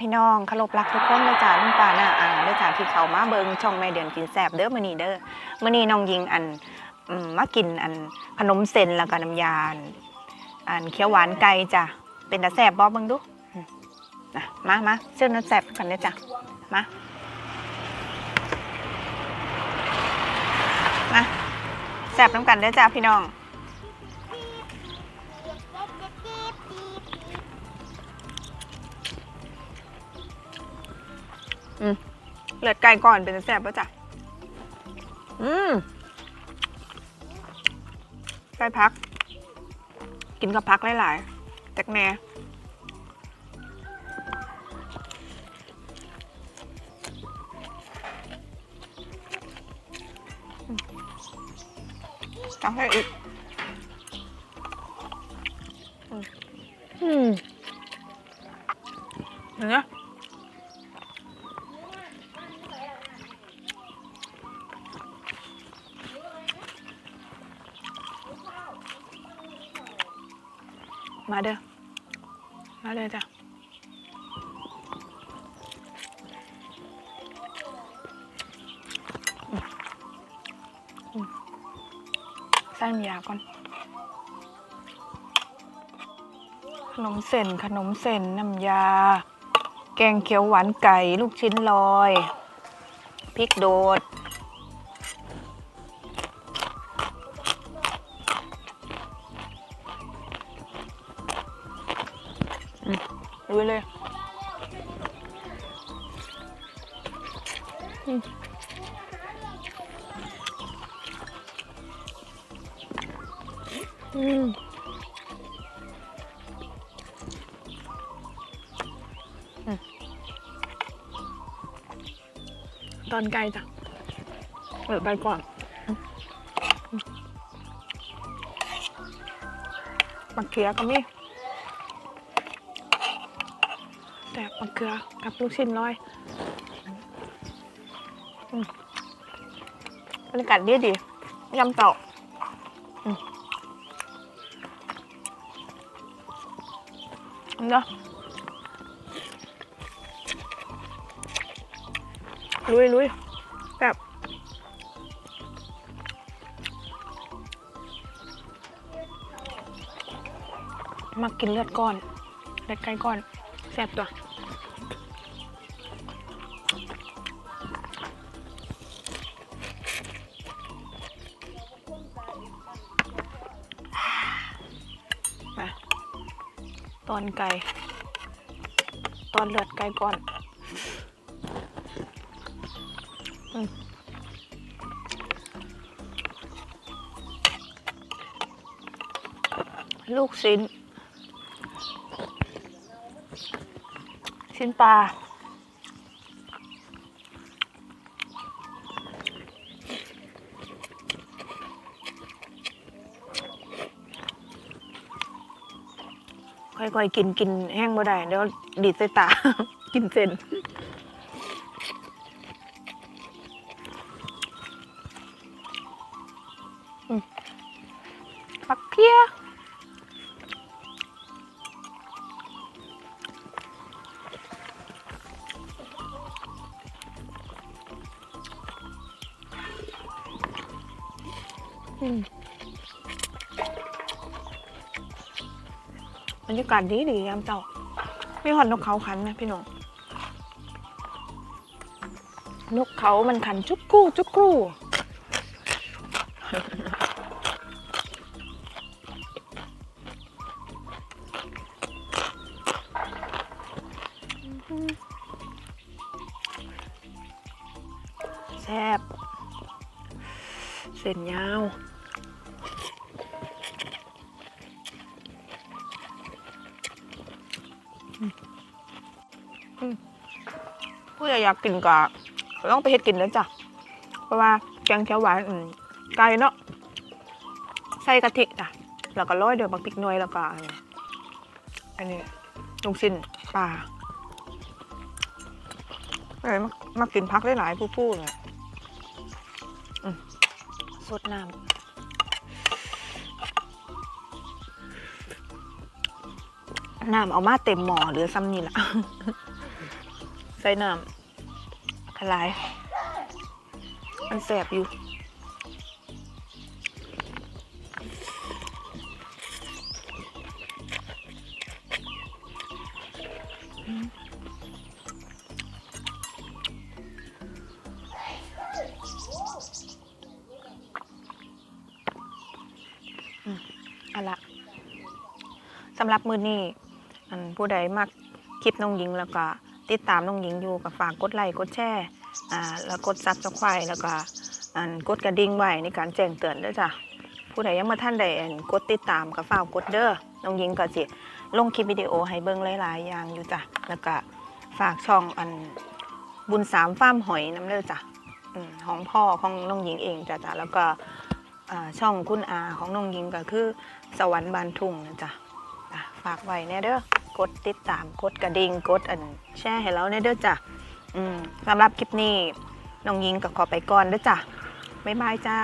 พี่น้องเคารพรักทุกคนเลยจ้าลุงป้าหน้าอ่างเลยจ้าที่เขามาเบิงช่องแม่เดือนกินแซบเด้อมื้อนี้เด้อมื้อนี้น้องยิงอันมากินอันขนมเส้นแล้วก็น้ำยาอันอันเขียวหวานไก่จ้ะเป็นตาแซบบ่เบิงดูนะมามาเชิญน้ำแซบกันเลยจ้ะมามาแซบน้ำกันเด้อจ้าพี่น้อง อืมเลือดไก่ก่อนเป็นแซ่บป่ะจ๊ะอืมไก่พัก กินกับพักหลายๆจากแหน่อืมเอาให้อีกอืมอืมเห็นไหม มาเด้อ มาเลยจ้ะใส่น้ำยาก่อน ขนมเส้น ขนมเส้น น้ำยา แกงเขียวหวานไก่ ลูกชิ้นลอย พริกโดด ลุยเลยอืมตอนไกลจ้ะเปิดไปก่อนอืมอืมมะเขือก็มี แต่มะเขือกับลูกชิ้นน้อยบรรยากาศดีดียำเต่าอืมเนาะลุยลุยแบบมากินเลือดก้อนเลือดไก่ก้อนแซ่บตัว อนไก่ ตอนเลือดไก่ก่อนลูกชิ้น ชิ้นปลา ค่อยๆกินกินแห้งบ่ได้เดี๋ยวดีดใส่ตา กินเส้นอืมปักเพียอืม บรรยากาศดีดียามเจ้ามีหอนนกเขาขันนะพี่น้องนกเขามันขันจุกกู้ จุกกู้แซ่บเส้นยาว ผู้ใหญ่อยากกินก็ต้องไปเฮ็ดกินแล้วจ้ะ เพราะว่าแกงเขียวหวานอืมไก่เนาะใส่กะทิจ้ะแล้วก็โรยเด้วยบักพริกหน่วยแล้วก็อันนี้ลูกชิ้นปลาเอ้ยมามากินพักได้หลายผู้ๆเลยสดน้ำ น้ำเอามาเต็มหม้อเหลือซ้ำนี่ละใส่น้ำกระไรมันแสบอยู่เอาละสำหรับมือนี้ อันผู้ใดมักคลิปน้องหญิงแล้วก็ติดตามน้องหญิงอยู่ก็ฝากกดไลค์กดแชร์อ่าแล้วกดซับสไครต์แล้วก็อันกดกระดิ่งไว้ในการแจ้งเตือนด้วยจ้ะผู้ใดยังมาท่านใดอันกดติดตามก็ฝากกดเด้อน้องหญิงก็สิลงคลิปวิดีโอให้เบิ่งหลายๆอย่างอยู่จ้ะแล้วก็ฝากช่องอันบุญสามฟ้ามหอยน้ำเด้อจ้ะอของพ่อของน้องหญิงเองจ้ะจ้ะแล้วก็ช่องคุณอาของน้องหญิงก็คือสวรรค์บานทุ่งนะจ๊ะ ฝากไว้แน่เด้อกดติดตามกดกระดิ่งกดอันแชร์ให้ล้วแน่เด้อจ้ะสำหรับคลิปนี้น้องยิงก็ขอไปก่อนเด้อจ้ะบ๊ายบายจ้า